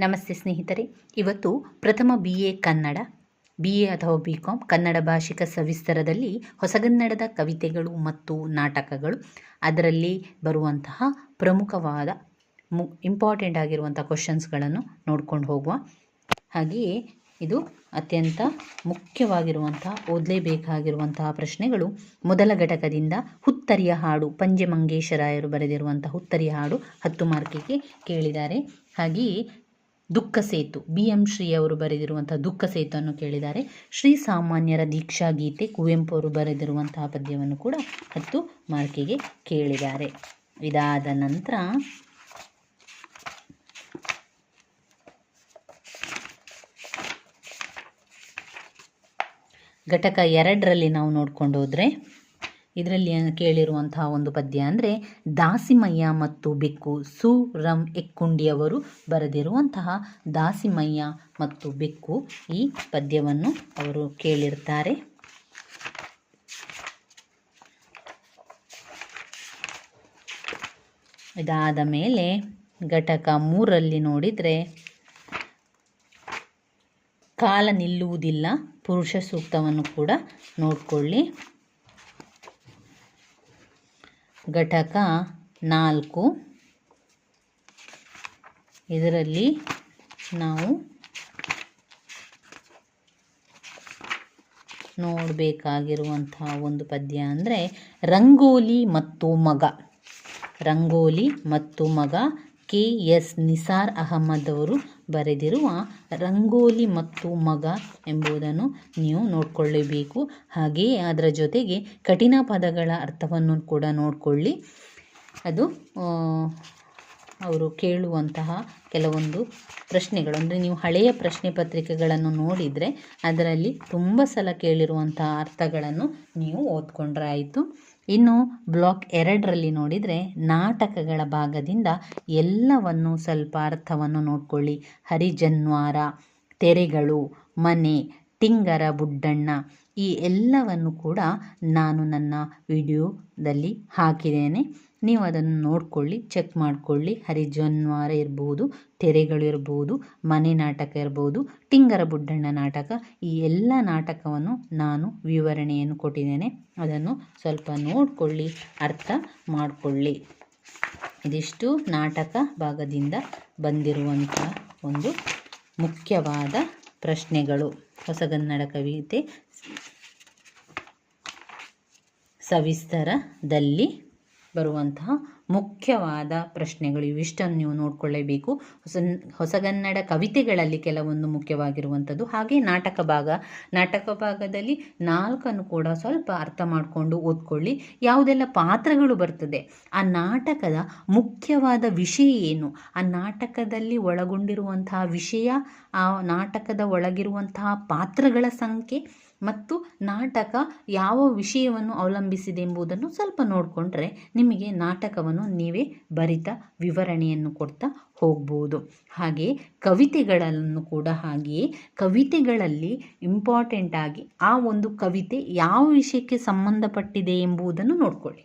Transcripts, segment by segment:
ನಮಸ್ತೆ ಸ್ನೇಹಿತರೆ. ಇವತ್ತು ಪ್ರಥಮ B A Kannada B A ಅಥವಾ ಬಿ ಕಾಮ್ ಕನ್ನಡ ಭಾಷಿಕ ಸವಿಸ್ತರದಲ್ಲಿ ಹೊಸಗನ್ನಡದ ಕವಿತೆಗಳು ಮತ್ತು ನಾಟಕಗಳು. ಅದರಲ್ಲಿ ಬರುವಂತಹ ಪ್ರಮುಖವಾದ, ಮು ಇಂಪಾರ್ಟೆಂಟ್ ಆಗಿರುವಂಥ ಕ್ವಶನ್ಸ್ಗಳನ್ನು ನೋಡ್ಕೊಂಡು ಹೋಗುವ. ಹಾಗೆಯೇ ಇದು ಅತ್ಯಂತ ಮುಖ್ಯವಾಗಿರುವಂತಹ, ಓದಲೇಬೇಕಾಗಿರುವಂತಹ ಪ್ರಶ್ನೆಗಳು. ಮೊದಲ ಘಟಕದಿಂದ ಹುತ್ತರಿಯ ಹಾಡು ಪಂಜೆ ಮಂಗೇಶರಾಯರು ಬರೆದಿರುವಂತಹ ಹುತ್ತರಿಯ ಹಾಡು ಹತ್ತು ಮಾರ್ಕಿಗೆ ಕೇಳಿದ್ದಾರೆ. ಹಾಗೆಯೇ ದುಃಖ ಸೇತು. ಬಿ. ಎಂ. ಶ್ರೀ ಅವರು ಬರೆದಿರುವಂತಹ ದುಃಖ ಸೇತುವನ್ನು ಕೇಳಿದ್ದಾರೆ. ಶ್ರೀ ಸಾಮಾನ್ಯರ ದೀಕ್ಷಾ ಗೀತೆ ಕುವೆಂಪು ಅವರು ಬರೆದಿರುವಂತಹ ಪದ್ಯವನ್ನು ಕೂಡ ಹತ್ತು ಮಾರ್ಕಿಗೆ ಕೇಳಿದ್ದಾರೆ. ಇದಾದ ನಂತರ ಘಟಕ ಎರಡರಲ್ಲಿ ನಾವು ನೋಡ್ಕೊಂಡು ಹೋದರೆ ಇದರಲ್ಲಿ ಕೇಳಿರುವಂತಹ ಒಂದು ಪದ್ಯ ಅಂದರೆ ದಾಸಿಮಯ್ಯ ಮತ್ತು ಬೆಕ್ಕು ಸು, ರಂ, ಎಕ್ಕುಂಡಿಯವರು ಬರೆದಿರುವಂತಹ ದಾಸಿಮಯ್ಯ ಮತ್ತು ಬೆಕ್ಕು ಈ ಪದ್ಯವನ್ನು ಅವರು ಕೇಳಿರ್ತಾರೆ. ಇದಾದ ಮೇಲೆ ಘಟಕ ಮೂರಲ್ಲಿ ನೋಡಿದರೆ, ಕಾಲ ನಿಲ್ಲುವುದಿಲ್ಲ, ಪುರುಷ ಸೂಕ್ತವನ್ನು ಕೂಡ ನೋಡಿಕೊಳ್ಳಿ. ಘಟಕ ನಾಲ್ಕು. ಇದರಲ್ಲಿ ನಾವು ನೋಡಬೇಕಾಗಿರುವಂತಹ ಒಂದು ಪದ್ಯ ಅಂದರೆ ರಂಗೋಲಿ ಮತ್ತು ಮಗ. ರಂಗೋಲಿ ಮತ್ತು ಮಗ ಕೆ ಎಸ್ ನಿಸಾರ್ ಅಹಮದ್ ಅವರು ಬರೆದಿರುವ ರಂಗೋಲಿ ಮತ್ತು ಮಗ ಎಂಬುದನ್ನು ನೀವು ನೋಡಿಕೊಳ್ಳಬೇಕು. ಹಾಗೆಯೇ ಅದರ ಜೊತೆಗೆ ಕಠಿಣ ಪದಗಳ ಅರ್ಥವನ್ನು ಕೂಡ ನೋಡಿಕೊಳ್ಳಿ. ಅದು ಅವರು ಕೇಳುವಂತಹ ಕೆಲವೊಂದು ಪ್ರಶ್ನೆಗಳು. ಅಂದರೆ ನೀವು ಹಳೆಯ ಪ್ರಶ್ನೆ ಪತ್ರಿಕೆಗಳನ್ನು ನೋಡಿದರೆ ಅದರಲ್ಲಿ ತುಂಬ ಸಲ ಕೇಳಿರುವಂತಹ ಅರ್ಥಗಳನ್ನು ನೀವು ಓದ್ಕೊಂಡ್ರೆ ಆಯಿತು. ಇನ್ನು ಬ್ಲಾಕ್ ಎರಡರಲ್ಲಿ ನೋಡಿದರೆ ನಾಟಕಗಳ ಭಾಗದಿಂದ ಎಲ್ಲವನ್ನು ಸ್ವಲ್ಪ ಅರ್ಥವನ್ನು ನೋಡ್ಕೊಳ್ಳಿ. ಹರಿಜನ್ವಾರ, ತೆರೆಗಳು, ಮನೆ, ಟಿಂಗರ ಬುಡ್ಡಣ್ಣ ಈ ಎಲ್ಲವನ್ನು ಕೂಡ ನಾನು ನನ್ನ ವಿಡಿಯೋದಲ್ಲಿ ಹಾಕಿದ್ದೇನೆ. ನೀವು ಅದನ್ನು ನೋಡಿಕೊಳ್ಳಿ, ಚೆಕ್ ಮಾಡಿಕೊಳ್ಳಿ. ಹರಿಜನ್ವಾರ ಇರ್ಬೋದು, ತೆರೆಗಳು ಇರ್ಬೋದು, ಮನೆ ನಾಟಕ ಇರ್ಬೋದು, ಟಿಂಗರ ಬುಡ್ಡಣ್ಣ ನಾಟಕ. ಈ ಎಲ್ಲ ನಾಟಕವನ್ನು ನಾನು ವಿವರಣೆಯನ್ನು ಕೊಟ್ಟಿದ್ದೇನೆ. ಅದನ್ನು ಸ್ವಲ್ಪ ನೋಡಿಕೊಳ್ಳಿ, ಅರ್ಥ ಮಾಡಿಕೊಳ್ಳಿ. ಇದಿಷ್ಟು ನಾಟಕ ಭಾಗದಿಂದ ಬಂದಿರುವಂಥ ಒಂದು ಮುಖ್ಯವಾದ ಪ್ರಶ್ನೆಗಳು. ಹೊಸಗನ್ನಡ ಕವಿತೆ ಸವಿಸ್ತರದಲ್ಲಿ ಬರುವಂತಹ ಮುಖ್ಯವಾದ ಪ್ರಶ್ನೆಗಳು ಇವಿಷ್ಟನ್ನು ನೀವು ನೋಡಿಕೊಳ್ಳಬೇಕು. ಹೊಸ ಹೊಸಗನ್ನಡ ಕವಿತೆಗಳಲ್ಲಿ ಕೆಲವೊಂದು ಮುಖ್ಯವಾಗಿರುವಂಥದ್ದು. ಹಾಗೆ ನಾಟಕ ಭಾಗ. ನಾಟಕ ಭಾಗದಲ್ಲಿ ನಾಲ್ಕನ್ನು ಕೂಡ ಸ್ವಲ್ಪ ಅರ್ಥ ಮಾಡಿಕೊಂಡು ಓದ್ಕೊಳ್ಳಿ. ಯಾವುದೆಲ್ಲ ಪಾತ್ರಗಳು ಬರ್ತದೆ? ಆ ನಾಟಕದ ಮುಖ್ಯವಾದ ವಿಷಯ ಏನು? ಆ ನಾಟಕದಲ್ಲಿ ಒಳಗೊಂಡಿರುವಂತಹ ವಿಷಯ, ಆ ನಾಟಕದ ಒಳಗಿರುವಂತಹ ಪಾತ್ರಗಳ ಸಂಖ್ಯೆ ಮತ್ತು ನಾಟಕ ಯಾವ ವಿಷಯವನ್ನು ಅವಲಂಬಿಸಿದೆ ಎಂಬುದನ್ನು ಸ್ವಲ್ಪ ನೋಡಿಕೊಂಡ್ರೆ ನಿಮಗೆ ನಾಟಕವನ್ನು ನೀವೇ ಬರಿತ ವಿವರಣೆಯನ್ನು ಕೊಡ್ತಾ ಹೋಗ್ಬೋದು. ಹಾಗೆ ಕವಿತೆಗಳನ್ನು ಕೂಡ ಹಾಗೆಯೇ. ಕವಿತೆಗಳಲ್ಲಿ ಇಂಪಾರ್ಟೆಂಟ್ ಆಗಿ ಆ ಒಂದು ಕವಿತೆ ಯಾವ ವಿಷಯಕ್ಕೆ ಸಂಬಂಧಪಟ್ಟಿದೆ ಎಂಬುದನ್ನು ನೋಡ್ಕೊಳ್ಳಿ.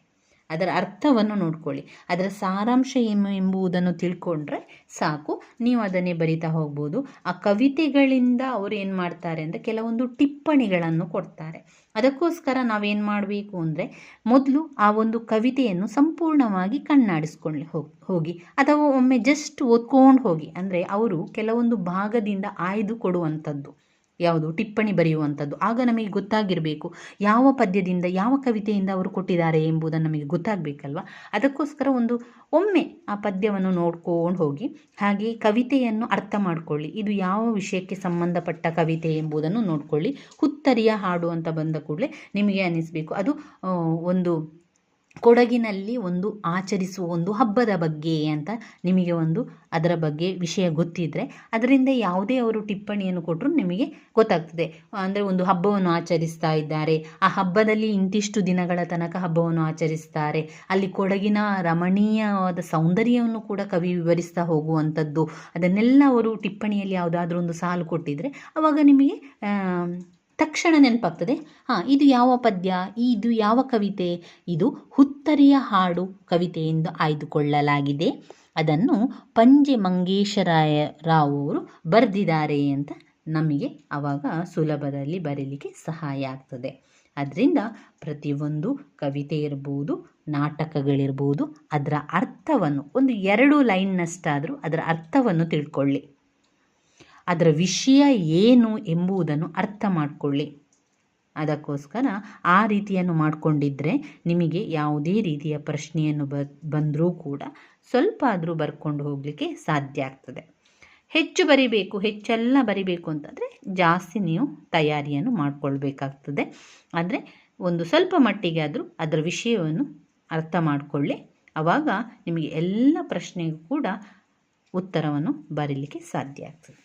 ಅದರ ಅರ್ಥವನ್ನು ನೋಡ್ಕೊಳ್ಳಿ. ಅದರ ಸಾರಾಂಶ ಏನು ಎಂಬುದನ್ನು ತಿಳ್ಕೊಂಡ್ರೆ ಸಾಕು. ನೀವು ಅದನ್ನೇ ಬರಿತಾ ಹೋಗ್ಬೋದು. ಆ ಕವಿತೆಗಳಿಂದ ಅವರು ಏನು ಮಾಡ್ತಾರೆ ಅಂದರೆ ಕೆಲವೊಂದು ಟಿಪ್ಪಣಿಗಳನ್ನು ಕೊಡ್ತಾರೆ. ಅದಕ್ಕೋಸ್ಕರ ನಾವೇನು ಮಾಡಬೇಕು ಅಂದರೆ ಮೊದಲು ಆ ಒಂದು ಕವಿತೆಯನ್ನು ಸಂಪೂರ್ಣವಾಗಿ ಕಣ್ಣಾಡಿಸ್ಕೊಳ್ಳಿ. ಹೋಗಿ ಹೋಗಿ. ಅಥವಾ ಒಮ್ಮೆ ಜಸ್ಟ್ ಓದ್ಕೊಂಡು ಹೋಗಿ. ಅಂದರೆ ಅವರು ಕೆಲವೊಂದು ಭಾಗದಿಂದ ಆಯ್ದು ಕೊಡುವಂಥದ್ದು. ಯಾವುದು? ಟಿಪ್ಪಣಿ ಬರೆಯುವಂಥದ್ದು. ಆಗ ನಮಗೆ ಗೊತ್ತಾಗಿರಬೇಕು ಯಾವ ಪದ್ಯದಿಂದ, ಯಾವ ಕವಿತೆಯಿಂದ ಅವರು ಕೊಟ್ಟಿದ್ದಾರೆ ಎಂಬುದನ್ನು ನಮಗೆ ಗೊತ್ತಾಗಬೇಕಲ್ವ? ಅದಕ್ಕೋಸ್ಕರ ಒಂದು ಒಮ್ಮೆ ಆ ಪದ್ಯವನ್ನು ನೋಡ್ಕೊಂಡು ಹೋಗಿ ಹಾಗೆ ಕವಿತೆಯನ್ನು ಅರ್ಥ ಮಾಡಿಕೊಳ್ಳಿ. ಇದು ಯಾವ ವಿಷಯಕ್ಕೆ ಸಂಬಂಧಪಟ್ಟ ಕವಿತೆ ಎಂಬುದನ್ನು ನೋಡಿಕೊಳ್ಳಿ. ಹುತ್ತರಿಯ ಹಾಡು ಅಂತ ಬಂದ ಕೂಡಲೇ ನಿಮಗೆ ಅನ್ನಿಸಬೇಕು ಅದು ಒಂದು ಕೊಡಗಿನಲ್ಲಿ ಒಂದು ಆಚರಿಸುವ ಒಂದು ಹಬ್ಬದ ಬಗ್ಗೆ ಅಂತ ನಿಮಗೆ ಒಂದು ಅದರ ಬಗ್ಗೆ ವಿಷಯ ಗೊತ್ತಿದ್ದರೆ ಅದರಿಂದ ಯಾವುದೇ ಅವರು ಟಿಪ್ಪಣಿಯನ್ನು ಕೊಟ್ಟರು ನಿಮಗೆ ಗೊತ್ತಾಗ್ತದೆ. ಅಂದರೆ ಒಂದು ಹಬ್ಬವನ್ನು ಆಚರಿಸ್ತಾ ಇದ್ದಾರೆ. ಆ ಹಬ್ಬದಲ್ಲಿ ಇಂತಿಷ್ಟು ದಿನಗಳ ತನಕ ಹಬ್ಬವನ್ನು ಆಚರಿಸ್ತಾರೆ. ಅಲ್ಲಿ ಕೊಡಗಿನ ರಮಣೀಯವಾದ ಸೌಂದರ್ಯವನ್ನು ಕೂಡ ಕವಿ ವಿವರಿಸ್ತಾ ಹೋಗುವಂಥದ್ದು. ಅದನ್ನೆಲ್ಲ ಅವರು ಟಿಪ್ಪಣಿಯಲ್ಲಿ ಯಾವುದಾದ್ರೂ ಒಂದು ಸಾಲು ಕೊಟ್ಟಿದ್ದರೆ ಆವಾಗ ನಿಮಗೆ ತಕ್ಷಣ ನೆನಪಾಗ್ತದೆ. ಹಾಂ, ಇದು ಯಾವ ಪದ್ಯ? ಇದು ಯಾವ ಕವಿತೆ? ಇದು ಹುತ್ತರಿಯ ಹಾಡು ಕವಿತೆಯಿಂದ ಆಯ್ದುಕೊಳ್ಳಲಾಗಿದೆ. ಅದನ್ನು ಪಂಜೆ ಮಂಗೇಶರಾಯ ರಾವ್ ಅವರು ಬರೆದಿದ್ದಾರೆ ಅಂತ ನಮಗೆ ಆವಾಗ ಸುಲಭದಲ್ಲಿ ಬರೀಲಿಕ್ಕೆ ಸಹಾಯ ಆಗ್ತದೆ. ಅದರಿಂದ ಪ್ರತಿಯೊಂದು ಕವಿತೆ ಇರ್ಬೋದು, ನಾಟಕಗಳಿರ್ಬೋದು, ಅದರ ಅರ್ಥವನ್ನು, ಒಂದು ಎರಡು ಲೈನ್ನಷ್ಟಾದರೂ ಅದರ ಅರ್ಥವನ್ನು ತಿಳ್ಕೊಳ್ಳಿ. ಅದರ ವಿಷಯ ಏನು ಎಂಬುದನ್ನು ಅರ್ಥ ಮಾಡಿಕೊಳ್ಳಿ. ಅದಕ್ಕೋಸ್ಕರ ಆ ರೀತಿಯನ್ನು ಮಾಡಿಕೊಂಡಿದ್ದರೆ ನಿಮಗೆ ಯಾವುದೇ ರೀತಿಯ ಪ್ರಶ್ನೆಯನ್ನು ಬ, ಬಂದರೂ ಕೂಡ ಸ್ವಲ್ಪ ಆದರೂ ಬರ್ಕೊಂಡು ಹೋಗಲಿಕ್ಕೆ ಸಾಧ್ಯ ಆಗ್ತದೆ. ಹೆಚ್ಚು ಬರಿಬೇಕು, ಹೆಚ್ಚೆಲ್ಲ ಬರಿಬೇಕು ಅಂತಂದರೆ ಜಾಸ್ತಿ ನೀವು ತಯಾರಿಯನ್ನು ಮಾಡಿಕೊಳ್ಬೇಕಾಗ್ತದೆ. ಆದರೆ ಒಂದು ಸ್ವಲ್ಪ ಮಟ್ಟಿಗೆ ಆದರೂ ಅದರ ವಿಷಯವನ್ನು ಅರ್ಥ ಮಾಡಿಕೊಳ್ಳಿ. ಆವಾಗ ನಿಮಗೆ ಎಲ್ಲ ಪ್ರಶ್ನೆಗೂ ಕೂಡ ಉತ್ತರವನ್ನು ಬರೀಲಿಕ್ಕೆ ಸಾಧ್ಯ ಆಗ್ತದೆ.